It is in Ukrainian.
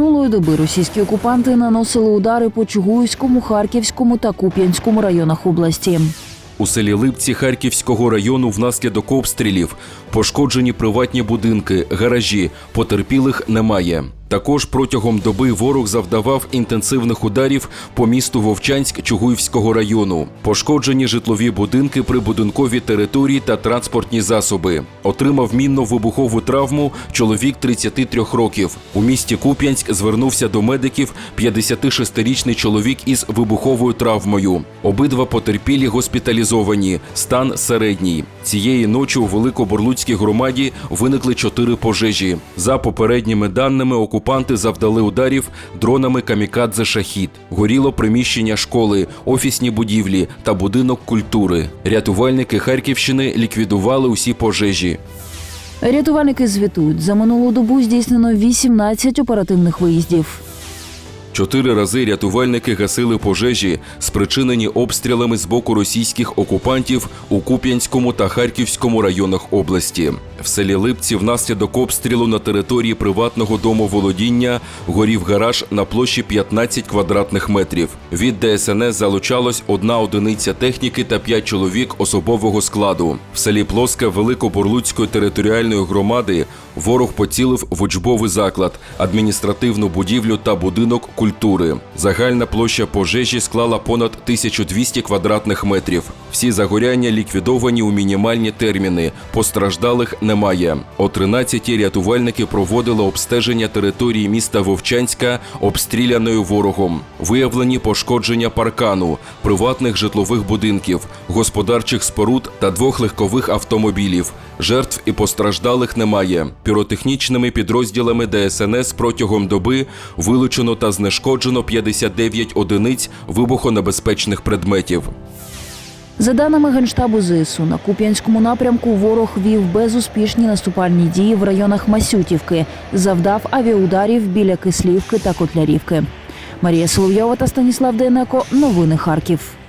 минулої доби російські окупанти наносили удари по Чугуївському, Харківському та Куп'янському районах області. У селі Липці Харківського району внаслідок обстрілів пошкоджені приватні будинки, гаражі, потерпілих немає. Також протягом доби ворог завдавав інтенсивних ударів по місту Вовчанськ Чугуївського району. Пошкоджені житлові будинки, прибудинкові території та транспортні засоби. Отримав мінно-вибухову травму чоловік 33 років. У місті Куп'янськ звернувся до медиків 56-річний чоловік із вибуховою травмою. Обидва потерпілі госпіталізовані. Стан середній. Цієї ночі у Великоборлуцькій громаді виникли чотири пожежі. За попередніми даними, окупанти завдали ударів дронами камікадзе шахід. Горіло приміщення школи, офісні будівлі та будинок культури. Рятувальники Харківщини ліквідували усі пожежі. Рятувальники звітують, за минулу добу здійснено 18 оперативних виїздів. Чотири рази рятувальники гасили пожежі, спричинені обстрілами з боку російських окупантів у Куп'янському та Харківському районах області. В селі Липці внаслідок обстрілу на території приватного дому володіння горів гараж на площі 15 квадратних метрів. Від ДСНС залучалось одна одиниця техніки та п'ять чоловік особового складу. В селі Плоске Великоборлуцької територіальної громади ворог поцілив в учбовий заклад, адміністративну будівлю та будинок культури. Загальна площа пожежі склала понад 1200 квадратних метрів. Всі загоряння ліквідовані у мінімальні терміни. Постраждалих немає. О 13-й рятувальники проводили обстеження території міста Вовчанська, обстріляною ворогом. Виявлені пошкодження паркану, приватних житлових будинків, господарчих споруд та двох легкових автомобілів. Жертв і постраждалих немає. Піротехнічними підрозділами ДСНС протягом доби вилучено та знешкоджено 59 одиниць вибухонебезпечних предметів. За даними Генштабу ЗСУ, на Куп'янському напрямку ворог вів безуспішні наступальні дії в районах Масютівки, завдав авіаударів біля Кислівки та Котлярівки. Марія Соловйова та Станіслав Дейнеко. Новини Харків.